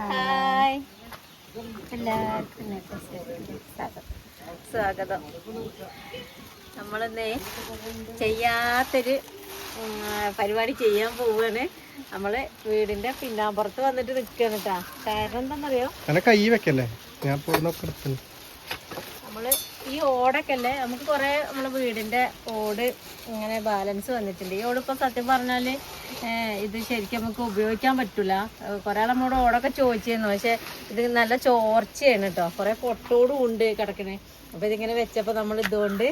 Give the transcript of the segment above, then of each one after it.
Hi. എല്ലാവർക്കും സ്വാഗതം. നമ്മളെന്നേ ചെയ്യാത്തൊരു പരിപാടി ചെയ്യാൻ പോവുകയാണ് നമ്മൾ വീടിന്റെ പിന്നാമ്പുറത്ത് വന്നിട്ട് നിൽക്കുകയാണ് കേട്ടാ കാരണം എന്താണെന്നറിയോ കൈ വെക്കല്ലേ? ഞാൻ നമ്മൾ ഈ ഓടൊക്കെ അല്ലേ നമുക്ക് കുറെ നമ്മളെ വീടിന്റെ ഓട് ഇങ്ങനെ ബാലൻസ് വന്നിട്ടുണ്ട്. ഈ ഓട് ഇപ്പൊ സത്യം പറഞ്ഞാൽ ഇത് ശരിക്കും നമുക്ക് ഉപയോഗിക്കാൻ പറ്റൂല. കൊറേ നമ്മളോട് ഓടൊക്കെ ചോദിച്ചിരുന്നു. പക്ഷെ ഇത് നല്ല ചോർച്ചയാണ് കേട്ടോ കൊറേ പൊട്ടോടും ഉണ്ട് കിടക്കണേ. അപ്പൊ ഇതിങ്ങനെ വെച്ചപ്പോ നമ്മൾ ഇതുകൊണ്ട്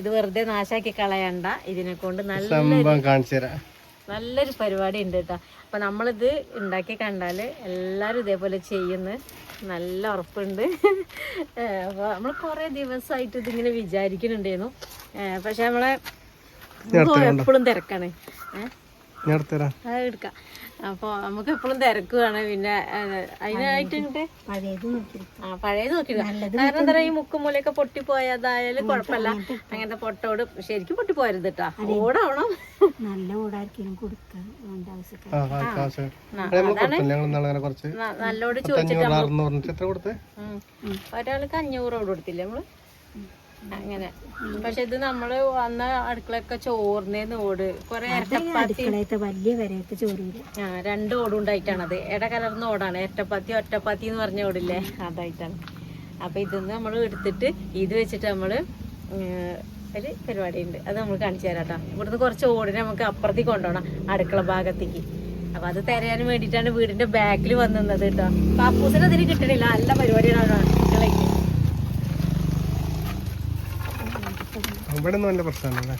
ഇത് വെറുതെ നാശാക്കി കളയണ്ട. ഇതിനെ കൊണ്ട് നല്ല നല്ലൊരു പരിപാടി ഉണ്ട് കേട്ടോ അപ്പൊ നമ്മളിത് ഉണ്ടാക്കി കണ്ടാൽ എല്ലാരും ഇതേപോലെ ചെയ്യുന്നു. നല്ല ഉറപ്പുണ്ട്. അപ്പോൾ അപ്പൊ നമ്മൾ കുറേ ദിവസമായിട്ട് ഇതിങ്ങനെ വിചാരിക്കുന്നുണ്ടായിരുന്നു. പക്ഷെ നമ്മളെ എപ്പോഴും തിരക്കാണ്. ഏഹ് അത് എടുക്കാം. അപ്പോൾ നമുക്ക് എപ്പോഴും തിരക്കുവാണ്. പിന്നെ ഏഹ്, അതിനായിട്ട് ഇങ്ങോട്ട് ആ പഴയത് നോക്കില്ല കാരണം എന്താ ഈ മുക്കും മൂലയൊക്കെ പൊട്ടിപ്പോയതായാലും കുഴപ്പമില്ല. അങ്ങനത്തെ പൊട്ടോട്. ശരിക്കും പൊട്ടിപ്പോയരുത് കേട്ടാ. ഓടാവണം. നല്ല ഓടായിരിക്കും ന- നല്ലോട് ചോദിച്ചിട്ട് അഞ്ഞൂറ്. ഒരാൾക്ക് അഞ്ഞൂറോട് കൊടുത്തില്ലേ നമ്മൾ? അങ്ങനെ. പക്ഷെ ഇത് നമ്മൾ വന്ന അടുക്കളൊക്കെ ചോറിനേന്ന് ഓട്. കൊറേ അടുക്കളയത്തെ വലിയ വരയൊക്കെ ചോറില്ല ആ രണ്ട് ഓടും ഉണ്ടായിട്ടാണ് അത് ഇട കലർന്ന ഓടാണ്. ഇരട്ടപ്പാത്തി ഒറ്റപ്പാത്തി എന്ന് പറഞ്ഞ ഓടില്ലേ? അതായിട്ടാണ്. അപ്പൊ ഇതിന്ന് നമ്മൾ എടുത്തിട്ട് ഇത് വെച്ചിട്ട് നമ്മൾ ഒരു പരിപാടി ഉണ്ട് അത് നമ്മൾ കാണിച്ചു തരാം കേട്ടോ. ഇവിടുന്ന് കുറച്ച് ഓടിനെ നമുക്ക് അപ്പുറത്തേക്ക് കൊണ്ടുപോകണം. അടുക്കള ഭാഗത്തേക്ക്. അപ്പൊ അത് തരാൻ വേണ്ടിയിട്ടാണ് വീടിന്റെ ബാക്കിൽ വന്നത് കേട്ടോ. പാപ്പൂസിന് അതിന് കിട്ടണില്ല. നല്ല പരിപാടിയാണ് അടുക്കളയ്ക്ക്. ഇവിടെ ഒന്നും നല്ല പ്രശ്നമല്ലേ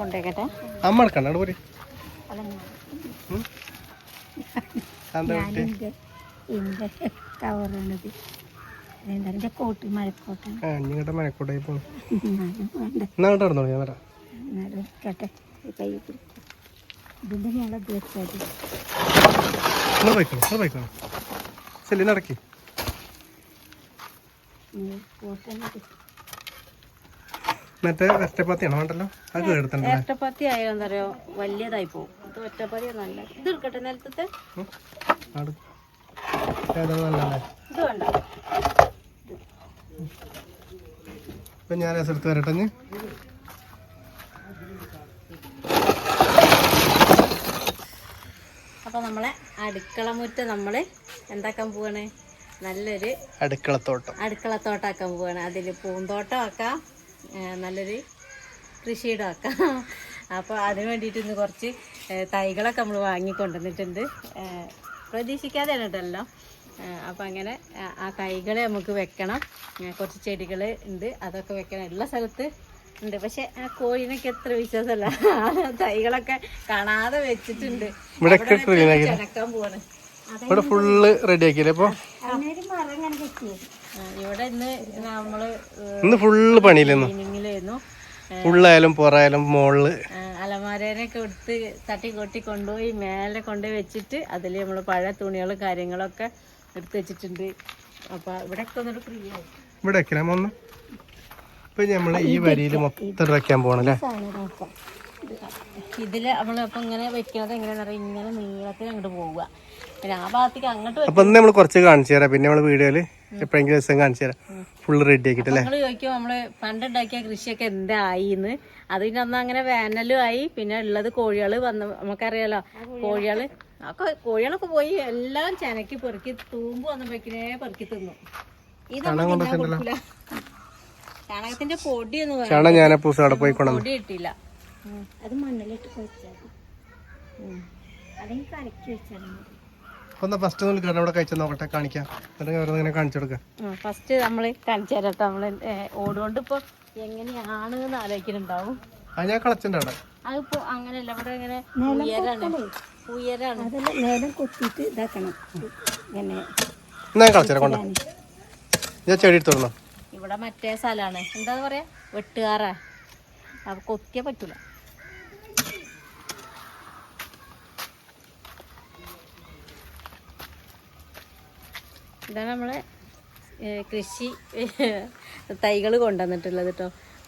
കൊണ്ടേക്കട്ടെ അമ്മ എടുക്കണ്ട അവിടെ പോരി. എന്താ കോട്ട് മഴക്കോട്ടാണ് പോണു. ഞാനും വേണ്ട. എന്നാ നടന്നോ ഞാൻ വരാം. എന്നാലും കേട്ടെ കൈ ഇതിന്റെ കോട്ടനത് മറ്റേ ഒറ്റപ്പാത്തിയാണോ വേണ്ടല്ലോ? അത് കേടുത്തണ്ട ഒറ്റപ്പാത്തി ആയാലും എന്താ വലിയതായി പോകും. ഇത് ഒറ്റപ്പാത്തി നല്ല ഇത് എടുക്കട്ടെ നിലത്തത്തെ? ആട് ഏതാണ് നല്ലതല്ലേ ഇത് വേണ്ട. ഇപ്പൊ ഞാൻ രസെടുത്ത് വരട്ടെ. അപ്പൊ നമ്മളെ അടുക്കള മുറ്റ നമ്മൾ എന്താക്കാൻ പോവാണ്? നല്ലൊരു അടുക്കളത്തോട്ടം. അടുക്കളത്തോട്ടാക്കാൻ പോവാണ്. അതിൽ പൂന്തോട്ടം ആക്കാം നല്ലൊരു കൃഷിയിടം ആക്കാം അപ്പോൾ അതിന് വേണ്ടിയിട്ട് ഇന്ന് കുറച്ച് തൈകളൊക്കെ നമ്മൾ വാങ്ങിക്കൊണ്ടുവന്നിട്ടുണ്ട്. പ്രതീക്ഷിക്കാതെയാണ് കേട്ടോ അപ്പോൾ അങ്ങനെ ആ, തൈകൾ തൈകളെ നമുക്ക് വെക്കണം. കുറച്ച് ചെടികൾ ഉണ്ട് അതൊക്കെ വെക്കണം. എല്ലാ സ്ഥലത്ത് ഉണ്ട്. പക്ഷെ ആ കോഴിനൊക്കെ എത്ര വിശ്വാസമല്ല. തൈകളൊക്കെ കാണാതെ വെച്ചിട്ടുണ്ട്. ചെനക്കാൻ പോവാണ്? ഇവിടെ ഫുള്ള് റെഡി ആക്കിയല്ലേ? ഇപ്പൊ ഇവിടെ ഇന്ന് നമ്മൾ ഇന്ന് ഫുള്ള് പണിയില്ലെന്നു ഫുള്ളായാലും പുറായാലും മുകളിൽ അലമാരേനൊക്കെ എടുത്ത് തട്ടി കൊട്ടി കൊണ്ടുപോയി മേലെ കൊണ്ടുപോയി വെച്ചിട്ട് അതിൽ നമ്മൾ പഴയ തുണികളും കാര്യങ്ങളൊക്കെ എടുത്ത് വെച്ചിട്ടുണ്ട്. അപ്പൊ ഇവിടെ ഒന്നിട്ട് ഫ്രീ ആയി. ഇവിടെ വെക്കണം ഒന്ന്. ഇപ്പൊ നമ്മൾ ഈ വരിയിൽ മൊത്തം വെക്കാൻ പോണല്ലേ ഇതിൽ നമ്മൾ ഇങ്ങനെ വെക്കണത് എങ്ങനെയാണെന്ന് അറിയാം? ഇങ്ങനെ നീളത്തിൽ അങ്ങോട്ട് പോവുക. അപ്പൊ ഇന്ന് നമ്മൾ കുറച്ച് കാണിച്ചു തരാം. പിന്നെ നമ്മൾ വീഡിയോയിൽ എപ്പോഴെങ്കിലും ദിവസം കാണിച്ചു തരാം. ഫുള്ള് റെഡി ആക്കിട്ടല്ലേ നിങ്ങൾ ചോദിക്കും നമ്മൾ പണ്ടുണ്ടാക്കിയ കൃഷിയൊക്കെ എന്തായി എന്ന് അത് പിന്നെ അന്ന് അങ്ങനെ വേനലും ആയി. പിന്നെ ഉള്ളത് കോഴികൾ വന്ന് നമുക്കറിയാലോ കോഴികൾ. ഒക്കെ കോഴികളൊക്കെ പോയി എല്ലാം ചെനക്കി പെറുക്കി തൂമ്പ് വന്നപ്പോഴേക്കിനെ പെറുക്കി തിന്നു. ചാണകത്തിന്റെ പൊടി എന്ന് പറയുന്നത് പൊടി കിട്ടിയില്ല അത് മണ്ണിലിട്ട് കുഴച്ചാൽ അല്ലെങ്കിൽ കലക്കി വെച്ചാൽ മതി. ഒന്ന് ഫസ്റ്റ് ഒന്ന് കയറി അവിടെ കഴിച്ചു നോക്കട്ടെ കാണിക്കാം. എന്നിട്ട് ഓരോന്ന് ഇങ്ങനെ കാണിച്ചു കൊടുക്കാം. ഫസ്റ്റ് നമ്മൾ കാണിച്ചു തരാം നമ്മൾ ഓടുകൊണ്ട് ഇപ്പൊ എങ്ങനെയാണ് എന്ന് ആലോചിക്കുന്നുണ്ടാവും അത് ഞാൻ കളച്ചിട്ടുണ്ട് അവിടെ. അതിപ്പോ അങ്ങനെയല്ല ഇവിടെ ഇങ്ങനെ ഉയരാണ്. ഉയരാണ്. അതല്ല നേരം കൊത്തിയിട്ട് ഇതാക്കണം. ഇങ്ങനെ. ഞാൻ കളച്ചേരാ കൊണ്ടോ? ഞാൻ ചെടി എടുത്തോളാം ഇവിടെ മറ്റേ സ്ഥലമാണ്. എന്താ പറയാ? വെട്ടുകാറാ അപ്പൊ കൊത്തിയാ പറ്റൂല. ഇതാണ് നമ്മളെ കൃഷി തൈകൾ കൊണ്ടുവന്നിട്ടുള്ളത് കേട്ടോ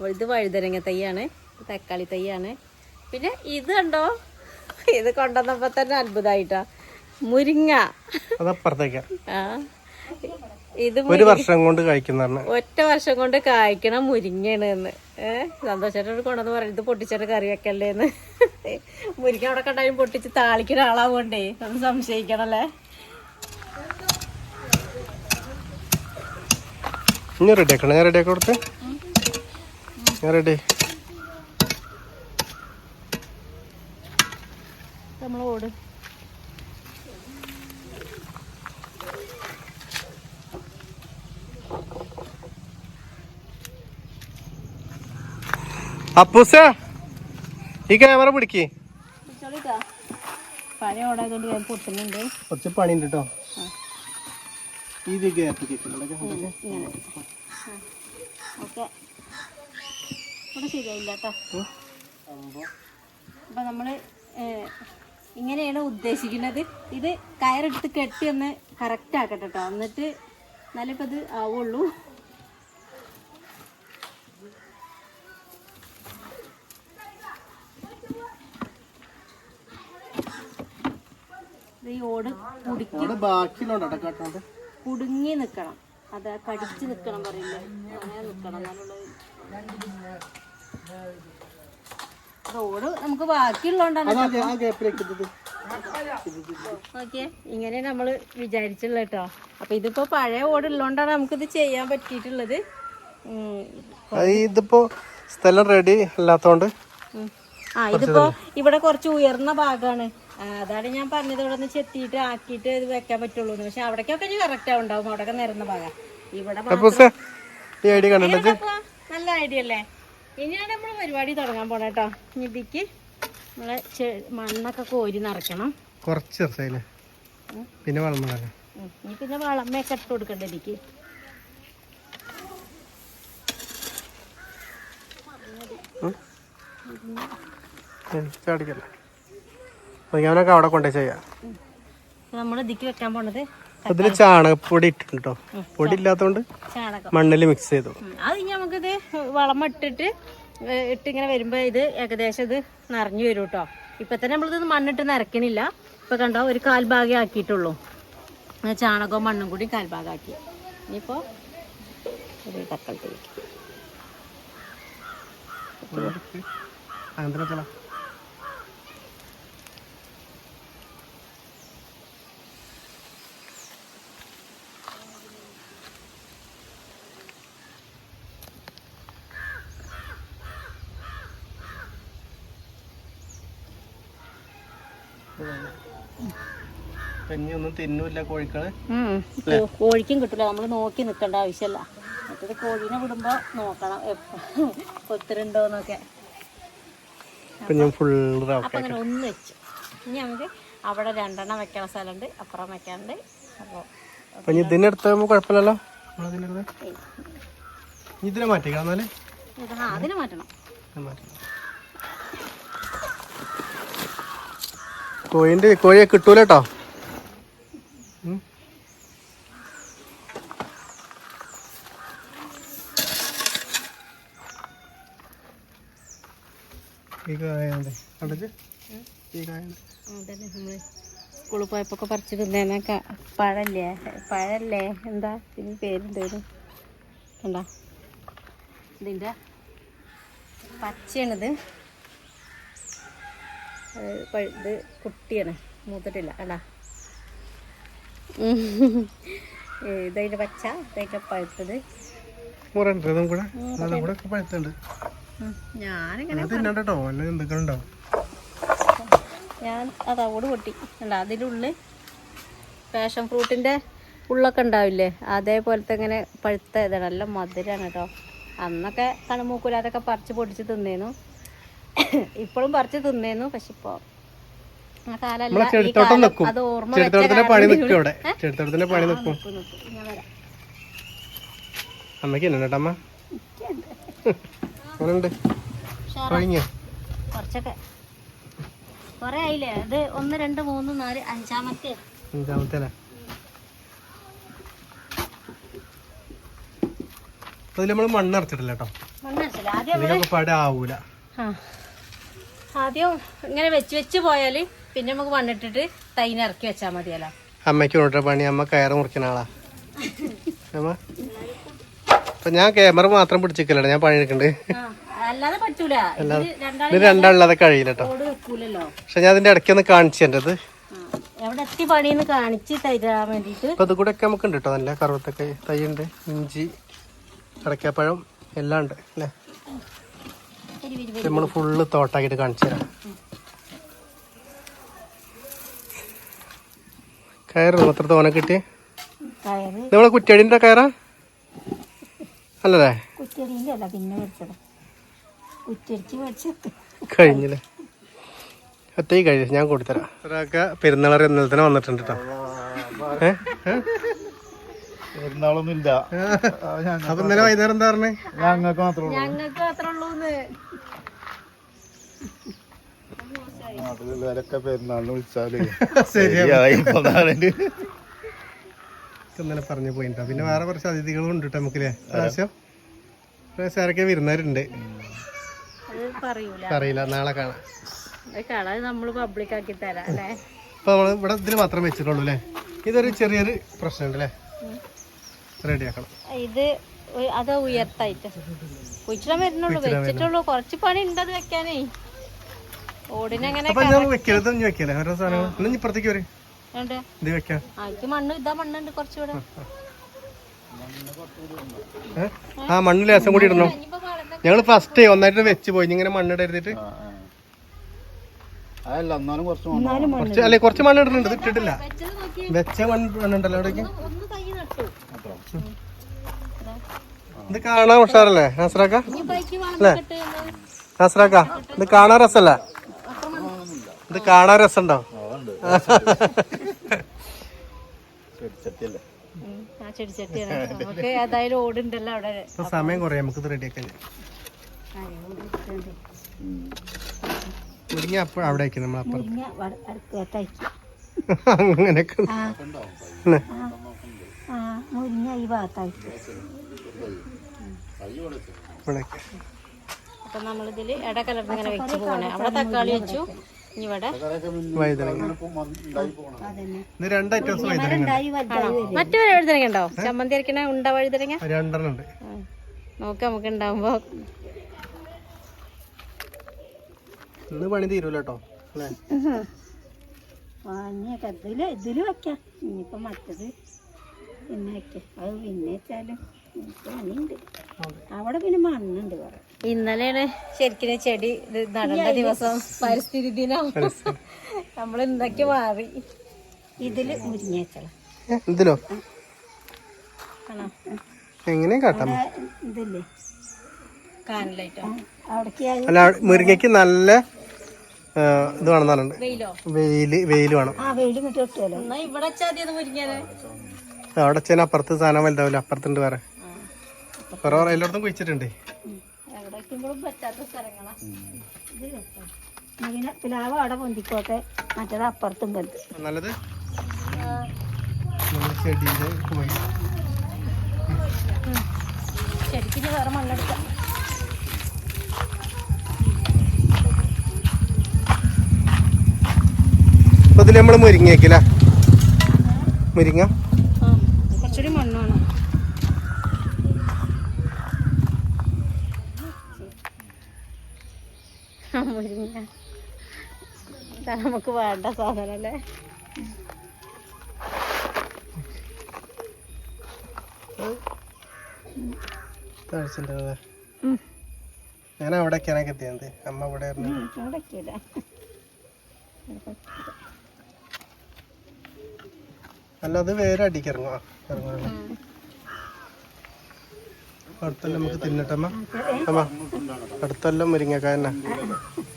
ഇത് വഴുതരങ്ങ തൈയാണ് തക്കാളി തൈയാണ്. പിന്നെ ഇത് കണ്ടോ? ഇത് കൊണ്ടുവന്നപ്പോ തന്നെ അത്ഭുതമായിട്ടാ മുരിങ്ങ. ആ. ഇത് ഒരു വർഷം കൊണ്ട് കഴിക്കുന്ന ഒറ്റ വർഷം കൊണ്ട് കായ്ക്കണ മുരിങ്ങയാണ് എന്ന് ഏഹ് സന്തോഷത്തോട് കൊണ്ടെന്ന് പറയുന്നത് പൊട്ടിച്ചിട്ട് കറി വെക്കല്ലേ എന്ന് മുരിങ്ങ അവിടെ കണ്ടാലും പൊട്ടിച്ച് താളിക്കുന്ന ആളാവുകൊണ്ടേ ഒന്ന് സംശയിക്കണല്ലേ? ഇനി റെഡി ആക്കണം. ഞാൻ റെഡി ആക്കി കൊടുത്ത്. ഞാൻ റെഡി നമ്മൾ ഓട്. അപ്പൂസ ഈ ക്യാമറ പിടിക്ക്. പണി പഴയ ഓടായതുകൊണ്ട് ഞാൻ പൊട്ടുന്നുണ്ട്. കുറച്ച് പണിയുണ്ട് കേട്ടോ ഇത് ഗ്യാപ്പ് ഇങ്ങനെ ഓക്കെ. ഇവിടെ ശരിയായില്ല കേട്ടോ. അപ്പൊ നമ്മൾ ഏഹ്, ഇങ്ങനെയാണ് ഉദ്ദേശിക്കുന്നത്. ഇത് കയറെടുത്ത് കെട്ടി ഒന്ന് കറക്റ്റ് ആക്കട്ടെ കേട്ടോ എന്നിട്ട് എന്നാലിപ്പോ ഇത് ആവുള്ളൂ. ഈ ഓട് കുടിക്കും അവിടെ ബാക്കിയിലുണ്ടോ കാട്ടാണ്ട് കുടുങ്ങി നിക്കണം. അത് കടിച്ച് നിക്കണം പറയില്ലേ? അങ്ങനെ എന്നാലുള്ള റോഡ് നമുക്ക് ബാക്കിയുള്ളതുകൊണ്ടാണ് നോക്കിയേ. ഇങ്ങനെ നമ്മൾ വിചാരിച്ചുള്ള കേട്ടോ. അപ്പൊ ഇതിപ്പോ പഴയ ഓടുള്ളതുകൊണ്ടാണ് നമുക്കിത് ചെയ്യാൻ പറ്റിയിട്ടുള്ളത്. ഇതിപ്പോ സ്ഥലം റെഡി അല്ലാത്തോണ്ട്. ആ ഇതിപ്പോ ഇവിടെ കുറച്ച് ഉയർന്ന ഭാഗമാണ് അതാണ് ഞാൻ പറഞ്ഞത്. ഇവിടെ നിന്ന് ചെത്തിയിട്ട് ആക്കിയിട്ട് ഇത് വെക്കാൻ പറ്റുള്ളൂ പക്ഷെ അവിടേക്കൊക്കെ ഇനി കറക്റ്റ് ആവുണ്ടാവും അവിടെയൊക്കെ നിരന്ന ഭാഗം ഇവിടെ നല്ല ഐഡിയ അല്ലേ? ഇനിയാണ് നമ്മൾ പരിപാടി തുടങ്ങാൻ പോണേ കേട്ടോ ഇതിക്ക് നമ്മളെ മണ്ണൊക്കെ കോരി നിറയ്ക്കണം. കുറച്ച് ചെറുതായില്ലേ പിന്നെ വളം ഇനി പിന്നെ വളമയൊക്കെ ഇട്ട് കൊടുക്കണ്ട ഇതിക്ക് ചാടിക്കല്ലേ? ഞാനൊക്കെ അവിടെ കൊണ്ടേ ചെയ്യാം. നമ്മൾ ഇതിക്ക് വെക്കാൻ പോണത് അതിൽ ചാണകപ്പൊടി ഇട്ടിട്ടുണ്ടോ? പൊടി ഇല്ലാത്തോണ്ട് മണ്ണിൽ മിക്സ് ചെയ്തു. അത് നമുക്കിത് വളം ഇട്ടിട്ട് ഇട്ടിങ്ങനെ വരുമ്പോ ഇത് ഏകദേശം ഇത് നിറഞ്ഞു വരും കേട്ടോ ഇപ്പൊ തന്നെ നമ്മളിത് മണ്ണിട്ട് നിറക്കണില്ല ഇപ്പൊ കണ്ടോ ഒരു കാൽഭാഗം ആക്കിയിട്ടുള്ളൂ. ചാണകവും മണ്ണും കൂടി കാൽഭാഗം ആക്കി ഇനിയിപ്പോ ഒരു തക്കാളി ഒന്നും തിന്നൂല്ല കോഴിക്കൾ. കോഴിക്കും കിട്ടില്ല നമ്മൾ നോക്കി നിൽക്കേണ്ട ആവശ്യമല്ല. മറ്റൊരു കോഴീനെ വിടുമ്പോ നോക്കണം. ഒത്തിരിണ്ടോന്നൊക്കെ കൊത്തിരുണ്ടോന്നൊക്കെ അപ്പൊ അങ്ങനെ ഒന്ന് വെച്ചു. ഇനി നമുക്ക് അവിടെ രണ്ടെണ്ണം വെക്കണ സ്ഥലമുണ്ട്. അപ്പുറം വെക്കാണ്ട് അപ്പോൾ അപ്പൊ ഇതിനെടുത്ത് കുഴപ്പമില്ലല്ലോ? ഇതിനെ മാറ്റിക്കാം എന്നാൽ? ഇത് ആ അതിന് മാറ്റണം. ഇത് കോഴിന്റെ കോഴിയെ കിട്ടൂല കേട്ടോ ഈ സ്കൂളിൽ പോയപ്പോ പറിച്ചു തിന്നേന പഴല്ലേ? പഴല്ലേ? എന്താ? ഇതിന് പേരുണ്ടേനു കണ്ടാ? ഇതിന്റെ പച്ചയാണിത്. ഇത് കുട്ടിയാണ്. മൂത്തിട്ടില്ല. അടാ ഇതതിന്റെ പച്ച ഇതൊക്കെ പഴുത്തത്. ഞാൻ അതാ അതവോട് പൊട്ടി. അല്ല അതിലുള്ളിൽ പാഷൻ ഫ്രൂട്ടിന്റെ ഉള്ളൊക്കെ ഉണ്ടാവില്ലേ? അതേപോലത്തെ ഇങ്ങനെ പഴുത്ത ഇതാണ്. നല്ല മധുരമാണ് കേട്ടോ. അന്നൊക്കെ കണുമൂക്കൂലാതൊക്കെ പറിച്ച് പൊടിച്ച് തിന്നേന്നു ഇപ്പോഴും പറിച്ച് തിന്നേന്നു പക്ഷെ ഇപ്പൊ ആ കാലല്ല നമ്മളെ ഈ ചെടുത്തോട്ടം കാലം അത് ഓർമ്മ വെച്ച പണി നിൽക്കും പണി നിൽക്കും. ഞാൻ വരാം. അമ്മയ്ക്ക് അങ്ങനെയുണ്ട് ഉഷാറാ. കുറച്ചൊക്കെ. കുറേ ആയില്ലേ? അത് ഒന്ന് രണ്ട് മൂന്ന് നാല് അഞ്ചാമത്തെ. അഞ്ചാമത്തെ അതിൽ നമ്മൾ മണ്ണ് അടച്ചിട്ടില്ല കേട്ടോ മണ്ണടിച്ചില്ല ആദ്യം ഇതിലൊക്കെ പട ആവൂല. ആ. ആദ്യം ഇങ്ങനെ വെച്ച് വെച്ച് പോയാൽ പിന്നെ നമുക്ക് മണ്ണിട്ടിട്ട് തൈന ഇറക്കി വെച്ചാൽ മതിയല്ലോ. അമ്മയ്ക്ക് പണി അമ്മ കയറ് മുറിക്കുന്ന ആളാ. അമ്മ. അപ്പൊ ഞാൻ ക്യാമറ മാത്രം പിടിച്ചിക്കലാണ് ഞാൻ അല്ലാതെ പറ്റൂല. ഇത് കഴിയില്ല കേട്ടോ. പക്ഷെ ഞാൻ അതിന്റെ ഇടയ്ക്ക് ഒന്ന് കാണിച്ചു എന്റെ അപ്പൊ അത് കൂടെ ഒക്കെ നമുക്ക് ഉണ്ട് കേട്ടോ നല്ല കറുവത്തൊക്കെ തൈ ഉണ്ട് ഇഞ്ചി അടയ്ക്കാപ്പഴം എല്ലാം ഉണ്ട് അല്ലേ? നമ്മൾ ഫുള്ള് തോട്ടാക്കിയിട്ട് കാണിച്ചു തരാം. കയറ് അത്ര തോന കിട്ടി കയറ്. നമ്മളെ കുറ്റടിന്റെ കയറാ? അല്ലല്ലേ? കഴിഞ്ഞില്ലേ? ഒറ്റ കഴിഞ്ഞു. ഞാൻ കൊടുത്തരാം. പെരുന്നാളറി ഇന്നലെ തന്നെ വന്നിട്ടുണ്ട് കേട്ടോ ഏ? പെരുന്നാളൊന്നുമില്ല. അപ്പൊ ഇന്നലെ വൈകുന്നേരം എന്താ പറഞ്ഞേ? ഞങ്ങൾക്ക് മാത്രമേ ഉള്ളൂ. ഞങ്ങൾക്ക് മാത്രമേ ഉള്ളൂന്ന് നാട്ടിലുള്ളവരൊക്കെ പെരുന്നാളിന് വിളിച്ചാലേ? ശരിയാ. ശരിയായി ഇപ്പൊ ഇന്നലെ പറഞ്ഞു പോയിട്ടോ. പിന്നെ വേറെ കുറച്ച് അതിഥികളും ഉണ്ട് കേട്ടോ നമുക്കില്ലേ പ്രാവശ്യം? പ്രാവശ്യം ആരൊക്കെ വരുന്നവരുണ്ട്. അത് പറയൂല. അറിയില്ല നാളെ കാണാം. കളർ നമ്മൾ പബ്ലിക് ആക്കി തരാം അല്ലേ? അപ്പൊ നമ്മൾ ഇവിടെ ഇതിന് മാത്രം വെച്ചിട്ടുള്ളൂ അല്ലേ? ഇതൊരു ചെറിയൊരു പ്രശ്നമുണ്ട് അല്ലേ? ഇത് ഒ- അത് ഉയർത്തായിട്ട്. കുഴിച്ചിടാൻ വരുന്നുള്ളൂ. വെച്ചിട്ടുള്ളൂ. കുറച്ച് പണി ഉണ്ട് അത് വെക്കാനേ. ഓടിനങ്ങനെ വെക്കരുത്. വെക്കല്ലേ? ഓരോ സാധനങ്ങൾ. ഇപ്പുറത്തേക്ക് വരും. ഇത് വെക്കാം. മണ്ണ് ഇതാ മണ്ണുണ്ട് കുറച്ചുകൂടെ? ആ മണ്ണ് ലേസം കൂടി ഇടണം? ഞങ്ങൾ ഞങ്ങൾ ഫസ്റ്റ് ഒന്നായിട്ട് വെച്ച് പോയി. ഇങ്ങനെ മണ്ണിടരുതിട്ട് അതല്ല എന്നാലും കുറച്ച് മണ്ണ് അല്ലെ കുറച്ച് മണ്ണ് ഇടുന്നുണ്ട് ഇത് ഇട്ടിട്ടില്ല. വെച്ച മണ്ണ് മണ്ണുണ്ടല്ലോ അവിടേക്ക്. ഇത് കാണാൻ ഉഷാറല്ലേ? നസ്രാക്ക അല്ലേ? നസ്രാക്ക ഇത് കാണാൻ രസല്ലേ? ഇത് കാണാൻ രസമുണ്ടോ? അവിടെ. സമയം കുറേ നമുക്ക് റെഡി റെഡിയാക്കാൻ മുരിങ്ങ അപ്പോൾ അവിടെ നമ്മൾ അപ്പുറം മുരിങ്ങ വട- അടുക്കളത്തയച്ചു അങ്ങനെയൊക്കെ. മുരിങ്ങ ഈ ഭാഗത്തായിട്ട് അപ്പൊ നമ്മളിതിൽ ഇട കലർന്ന് ഇങ്ങനെ വെച്ച് പോകണേ അവിടെ തക്കാളി വെച്ചു. ഇവിടെ വഴുതനങ്ങ ഉണ്ട്. മറ്റു വഴുതനങ്ങ ചമ്മന്തി അരക്കണ ഉണ്ട വഴുതനങ്ങ? രണ്ടെണ്ണം ഉണ്ട്. ആ. നോക്കാം നമുക്ക് ഉണ്ടാവുമ്പോ. ഇന്ന് പണി തീരൂല കേട്ടോ. ഇതിൽ ഇതിൽ വെക്കാം. ഇനിയിപ്പോ മറ്റത് പിന്നെ വെക്കാം അത് പിന്നെ വെച്ചാലും എനിക്ക് പണിയുണ്ട്. അവിടെ പിന്നെ മണ്ണുണ്ട് കുറെ ഇന്നലെയാണ് ശരിക്കും ചെടി ഇത് നടേണ്ട ദിവസം പരിസ്ഥിതി ദിനം. നമ്മൾ എന്തൊക്കെ മാറി. ഇതിൽ മുരിങ്ങോ ഇതിലോ? ആണോ? എങ്ങനെയും കാട്ടാം? ഇതില്ലേ? കാനലായിട്ടോ? അല്ല മുരിങ്ങയ്ക്ക് നല്ല ഇത് വേണം വെയിലോ? വെയിൽ വെയിൽ വേണം. ഇവിടെ അവിടെ ചെന്ന അപ്പുറത്ത് സാധനം വലുതാവില്ല. അപ്പുറത്തുണ്ട് വേറെ. വേറെ വേറെ എല്ലായിടത്തും കുഴിച്ചിട്ടുണ്ട് പിലാവ് അവിടെ പൊന്തിക്കോട്ടെ. മറ്റേത് അപ്പുറത്തും നല്ലത്? വേറെ മണ്ണെടുക്കാം. ഇതിൽ നമ്മൾ മുരിങ്ങയ്ക്കില്ല മുരിങ്ങ മണ്ണ് വേണം ആ, മുരിങ്ങ ഇതാ നമുക്ക് വേണ്ട സാധനം അല്ലേ. ഞാൻ അവിടെ എത്തിയത് അമ്മ ഇവിടെ അല്ല അത് വേറെ അടിക്കിറങ്ങോ ഇറങ്ങുക അടുത്തെല്ലാം നമുക്ക് തിന്നിട്ടമ്മ അമ്മ. അടുത്തെല്ലാം പൊന്തോ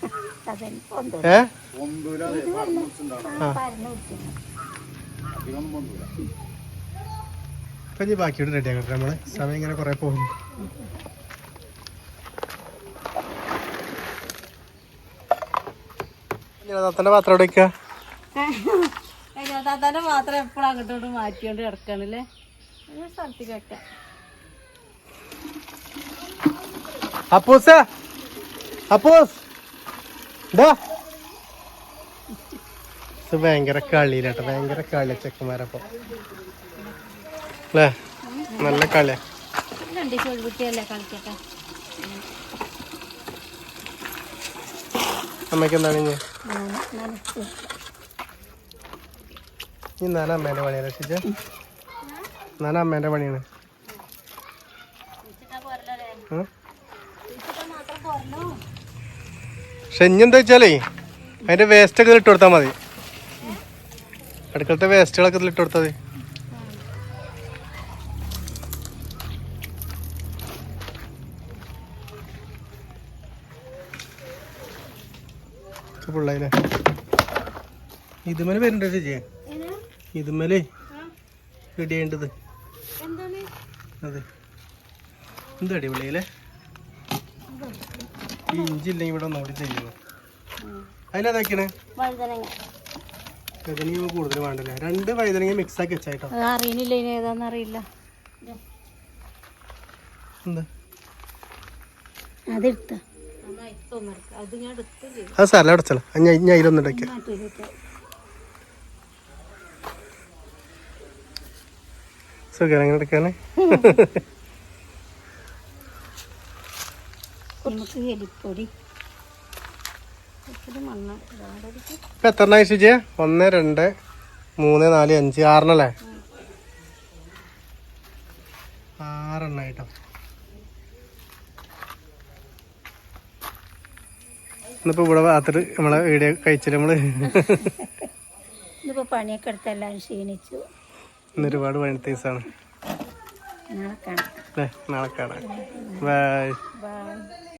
ഏ? ഇപ്പൊ ഇനി ബാക്കിയോട് റെഡി ആക്കട്ടെ നമ്മൾ. സമയം ഇങ്ങനെ കുറെ പോകും തത്തന്റെ പാത്രം എവിടെ വെക്കുക താത്താന്റെ പാത്രം എപ്പോഴും അങ്ങോട്ടോട്ട് മാറ്റിയോണ്ട് കിടക്കാണല്ലേ? സ്ഥലത്തേക്ക് വെക്കാം. അപ്പൂസ അപ്പൂസ്. ഇതാ ഇത് ഭയങ്കര കളിയിലാട്ടോ. ഭയങ്കര കളിയാ ചെക്കന്മാരപ്പോ അല്ലേ നല്ല കളിയാ. അമ്മയ്ക്ക് എന്താണ് ഇനി നാന അമ്മേന്റെ പണിയാണ് രക്ഷിച്ച നാന അമ്മേന്റെ പണിയാണ്. ഉം. പക്ഷെ ഇനി എന്താ വെച്ചാലേ അതിന്റെ വേസ്റ്റ് ഒക്കെ ഇട്ട് കൊടുത്താൽ മതി. അടുക്കളത്തെ വേസ്റ്റുകളൊക്കെ ഇതിൽ ഇട്ട് കൊടുത്താൽ മതി. പിള്ളേനെ ഇതുമേലെ വരുന്നുണ്ട് ചേച്ചി? ഇതുമേലേ എന്താണ്? അതെ. എന്താ അടിപൊളിയല്ലേ? ഈ ഇഞ്ചി ഇല്ലെങ്കിൽ ഇവിടെ ഒന്നുകൂടി ചെയ്യുന്നു അതിലേതാക്കണേ വഴുതനങ്ങ. കൂടുതൽ വേണ്ടല്ലേ? രണ്ട് വഴുതനങ്ങ മിക്സ് ആക്കി വെച്ചായിട്ടോ. ഇനി ഏതാന്ന് അറിയില്ല. അതെടുത്ത. അത് സാറല്ല അടച്ചല്ലോ ഞാൻ അതിലൊന്നും സുഖം അങ്ങനെ എടുക്കാനേ നമുക്ക് എലിപ്പൊടി ഇപ്പൊ എത്ര എണ്ണ ഒന്ന് രണ്ട് മൂന്ന് നാല് അഞ്ച് ആറെണ്ണല്ലേ? ആറെണ്ണ കേട്ടോ ഇന്നിപ്പോ ഇവിടെ ഭാഗത്തിട്ട് നമ്മളെ വീഡിയോ കഴിച്ചില്ല നമ്മൾ? ഇതിപ്പോൾ പണിയൊക്കെ എടുത്ത് എല്ലാവരും ക്ഷീണിച്ചു. ഇന്ന് ഒരുപാട് പണി ദിവസമാണ് നാളെ കാണാം. നാളെ കാണാം. ബൈ.